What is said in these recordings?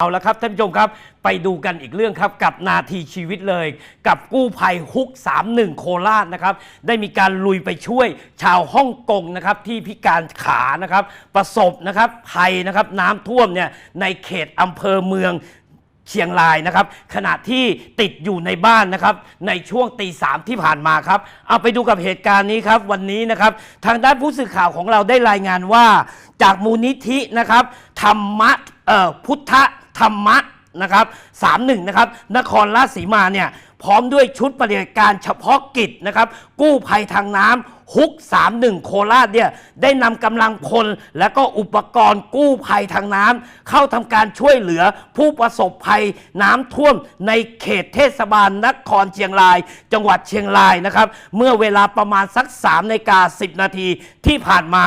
เอาละครับท่านผู้ชมครับไปดูกันอีกเรื่องครับกับนาทีชีวิตเลย กับกู้ภัยฮุก 31 โคราชนะครับได้มีการลุยไปช่วยชาวฮ่องกงนะครับที่พิการขานะครับประสบนะครับภัยนะครับน้ำท่วมเนี่ยในเขตอำเภอเมืองเชียงรายนะครับขณะที่ติดอยู่ในบ้านนะครับในช่วงตีสามที่ผ่านมาครับเอาไปดูกับเหตุการณ์นี้ครับวันนี้นะครับทางด้านผู้สื่อข่าวของเราได้รายงานว่า จากมูลนิธินะครับธรรมะเอ่อพุทธ ธรรมะนะครับสามหนึ่งนะครับ นครราชสีมาเนี่ย พร้อมด้วยชุดปฏิบัติการเฉพาะกิจนะครับ กู้ภัยทางน้ำฮุก 31 โคราชเนี่ยได้นำกำลังพลและก็อุปกรณ์กู้ภัยทางน้ำเข้าทำการช่วยเหลือผู้ประสบภัยน้ำท่วมในเขตเทศบาลนครเชียงราย จังหวัดเชียงรายนะครับ เมื่อเวลาประมาณสัก3นาฬิกา10 นาทีที่ผ่านมา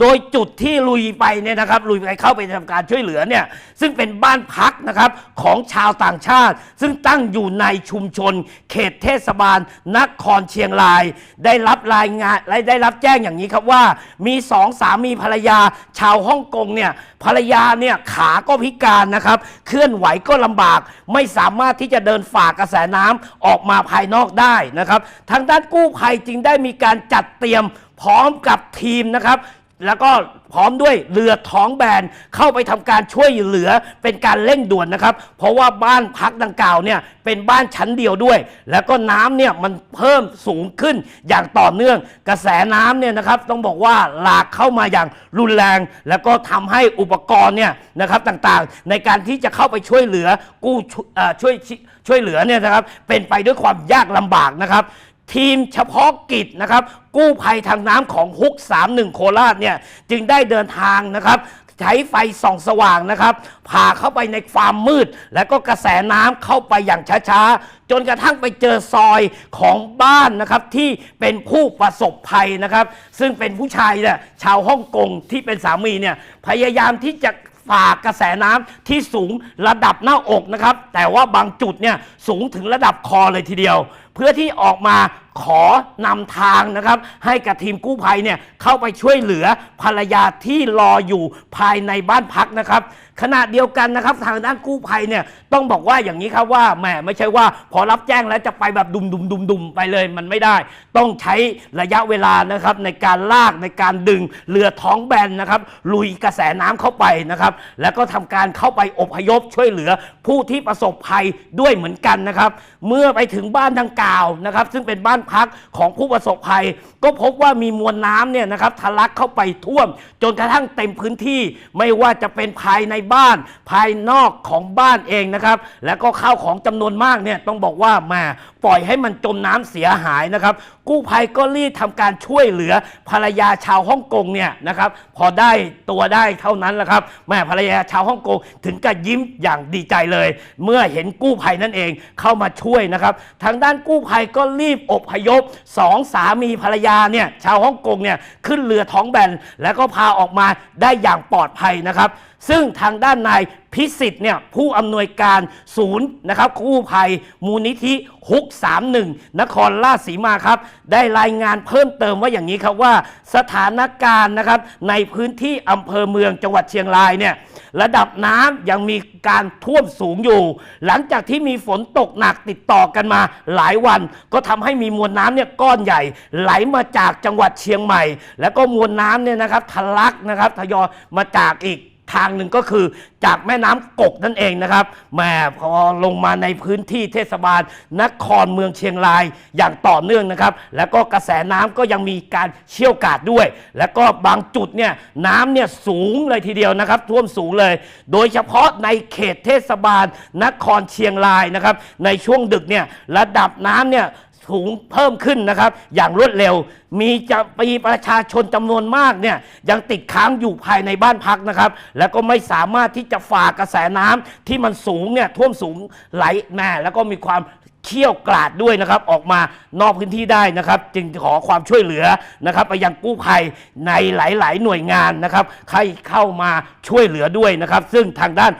โดยจุดที่ลุยไปเนี่ยนะครับลุยไปเข้าไปทำการช่วยเหลือเนี่ยซึ่งเป็นบ้านพักนะครับของชาวต่างชาติ ซึ่งตั้งอยู่ในชุมชนเขตเทศบาลนครเชียงราย ได้รับรายงานและได้รับแจ้งอย่างนี้ครับว่า มีสองสามีภรรยาชาวฮ่องกงเนี่ยภรรยาเนี่ยขาก็พิการนะครับ เคลื่อนไหวก็ลำบาก ไม่สามารถที่จะเดินฝ่ากระแสน้ำออกมาภายนอกได้นะครับ ทางด้านกู้ภัยจึงได้มีการจัดเตรียมพร้อมกับทีมนะครับ แล้วก็พร้อมด้วยเรือท้องแบนเข้าไปทำการช่วยเหลือเป็นการเร่งด่วนนะครับ เพราะว่าบ้านพักดังกล่าวเนี่ยเป็นบ้านชั้นเดียวด้วย แล้วก็น้ำเนี่ยมันเพิ่มสูงขึ้นอย่างต่อเนื่อง กระแสน้ำเนี่ยนะครับต้องบอกว่าหลากเข้ามาอย่างรุนแรง แล้วก็ทำให้อุปกรณ์เนี่ยนะครับต่างๆ ในการที่จะเข้าไปช่วยเหลือกู้ช่วยช่วยช่วยเหลือเนี่ยนะครับเป็นไปด้วยความยากลำบากนะครับ ทีมเฉพาะกิจนะครับ กู้ภัยทางน้ำของฮุก 31 โคราชเนี่ยจึงได้เดินทางนะครับ ใช้ไฟส่องสว่างนะครับพาเข้าไปในความมืด แล้วก็กระแสน้ำเข้าไปอย่างช้าๆ จนกระทั่งไปเจอซอยของบ้านนะครับที่เป็นผู้ประสบภัยนะครับ ซึ่งเป็นผู้ชายเนี่ยชาวฮ่องกงที่เป็นสามีเนี่ยพยายามที่จะ ฝ่ากระแสน้ำที่สูงระดับหน้าอกนะครับ แต่ว่าบางจุดเนี่ยสูงถึงระดับคอเลยทีเดียว เพื่อที่ออกมาขอนำทางนะครับ ให้กับทีมกู้ภัยเนี่ยเข้าไปช่วยเหลือภรรยาที่รออยู่ภายในบ้านพักนะครับ ขณะเดียวกันนะครับทางด้านกู้ภัยเนี่ยต้องบอกว่าอย่างนี้ครับว่าแหมไม่ใช่ว่าพอรับแจ้งแล้วจะไปแบบดุมดุมดุมดุมไปเลยมันไม่ได้ ต้องใช้ระยะเวลานะครับในการลากในการดึงเรือท้องแบนนะครับลุยกระแสน้ำเข้าไปนะครับแล้วก็ทำการเข้าไปอพยพช่วยเหลือผู้ที่ประสบภัยด้วยเหมือนกันนะครับ เมื่อไปถึงบ้านดังกล่าวนะครับซึ่งเป็นบ้านพักของผู้ประสบภัย ก็พบว่ามีมวลน้ำเนี่ยนะครับทะลักเข้าไปท่วม จนกระทั่งเต็มพื้นที่ไม่ว่าจะเป็นภายในบ้านภายนอกของบ้านเองนะครับ แล้วก็ข้าวของจำนวนมากเนี่ยต้องบอกว่าแมาปล่อยให้มันจมน้ำเสียหายนะครับ กู้ภัยก็รีบทำการช่วยเหลือภรรยาชาวฮ่องกงเนี่ยนะครับ พอได้ตัวได้เท่านั้นแหละครับแม่ภรรยาชาวฮ่องกงถึงกับยิ้มอย่างดีใจเลย เมื่อเห็นกู้ภัยนั่นเองเข้ามาช่วยนะครับ ทางด้านกู้ภัยก็รีบอบพยพสองสามีภรรยาเนี่ยชาวฮ่องกงเนี่ยขึ้นเรือท้องแบนแล้วก็พาออกมาได้อย่างปลอดภัยนะครับซึ่งทางด้านนายพิสิทธิ์เนี่ยผู้อำนวยการศูนย์นะครับกู้ภัยมูลนิธิฮุก 31 นครราชสีมาครับ ได้รายงานเพิ่มเติมว่าอย่างนี้ครับว่า สถานการณ์นะครับในพื้นที่อำเภอเมืองจังหวัดเชียงรายเนี่ยระดับน้ำยังมีการท่วมสูงอยู่ หลังจากที่มีฝนตกหนักติดต่อกันมาหลายวัน ก็ทำให้มีมวลน้ำเนี่ยก้อนใหญ่ ไหลมาจากจังหวัดเชียงใหม่ แล้วก็มวลน้ำเนี่ยนะครับทะลักนะครับทยอยมาจากอีก ทางหนึ่งก็คือจากแม่น้ำกกนั่นเองนะครับแหม่พอลงมาในพื้นที่เทศบาลนครเมืองเชียงรายอย่างต่อเนื่องนะครับ แล้วก็กระแสน้ำก็ยังมีการเชี่ยวกราดด้วย แล้วก็บางจุดเนี่ยน้ำเนี่ยสูงเลยทีเดียวนะครับ ท่วมสูงเลย โดยเฉพาะในเขตเทศบาลนครเชียงรายนะครับ ในช่วงดึกเนี่ยระดับน้ำเนี่ย สูงเพิ่มขึ้นนะครับ อย่างรวดเร็ว มีจะมีประชาชนจำนวนมากเนี่ยยังติดค้างอยู่ภายในบ้านพักนะครับ แล้วก็ไม่สามารถที่จะฝ่ากระแสน้ำที่มันสูงเนี่ยท่วมสูงไหลแม่แล้วก็มีความเขี้ยวกราดด้วยนะครับออกมานอกพื้นที่ได้นะครับ จึงขอความช่วยเหลือนะครับไปยังกู้ภัยในหลาย ๆ หน่วยงานนะครับใครเข้ามาช่วยเหลือด้วยนะครับ ซึ่งทางด้าน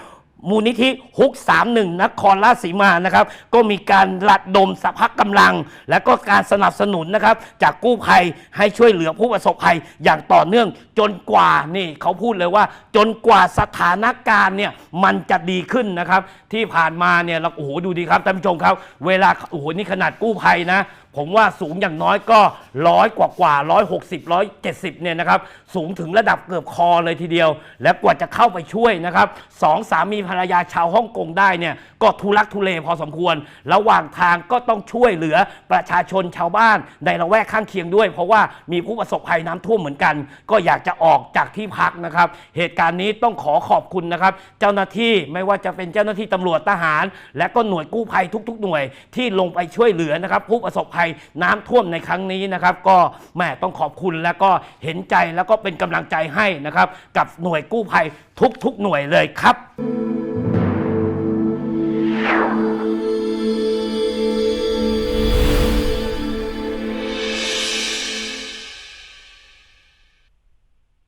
มูลนิธิฮุก 31 นครราชสีมานะครับก็มีการระดมสภาพกำลัง และก็การสนับสนุนนะครับจากกู้ภัยให้ช่วยเหลือผู้ประสบภัยอย่างต่อเนื่องจนกว่านี่เขาพูดเลยว่า จนกว่าสถานการณ์เนี่ยมันจะดีขึ้นนะครับที่ผ่านมาเนี่ยเราโอ้โหดูดีครับท่านผู้ชมครับ เวลาโอ้โหนี่ขนาดกู้ภัยนะ ผมว่าสูงอย่างน้อยก็ร้อยกว่ากว่าร้อยหกสิบร้อยเจ็ดสิบเนี่ยนะครับสูงถึงระดับเกือบคอเลยทีเดียว และกว่าจะเข้าไปช่วยนะครับสองสามีภรรยาชาวฮ่องกงได้เนี่ยก็ทุลักทุเลพอสมควร ระหว่างทางก็ต้องช่วยเหลือประชาชนชาวบ้านในละแวกข้างเคียงด้วย เพราะว่ามีผู้ประสบภัยน้ำท่วมเหมือนกัน ก็อยากจะออกจากที่พักนะครับ เหตุการณ์นี้ต้องขอขอบคุณนะครับ เจ้าหน้าที่ไม่ว่าจะเป็นเจ้าหน้าที่ตำรวจทหาร และก็หน่วยกู้ภัยทุก ๆ หน่วยที่ลงไปช่วยเหลือนะครับผู้ประสบภัยน้ำท่วมในครั้งนี้นะครับ ก็แหม่ต้องขอบคุณแล้วก็เห็นใจแล้วก็เป็นกำลังใจให้นะครับ กับหน่วยกู้ภัยทุกๆหน่วยเลยครับ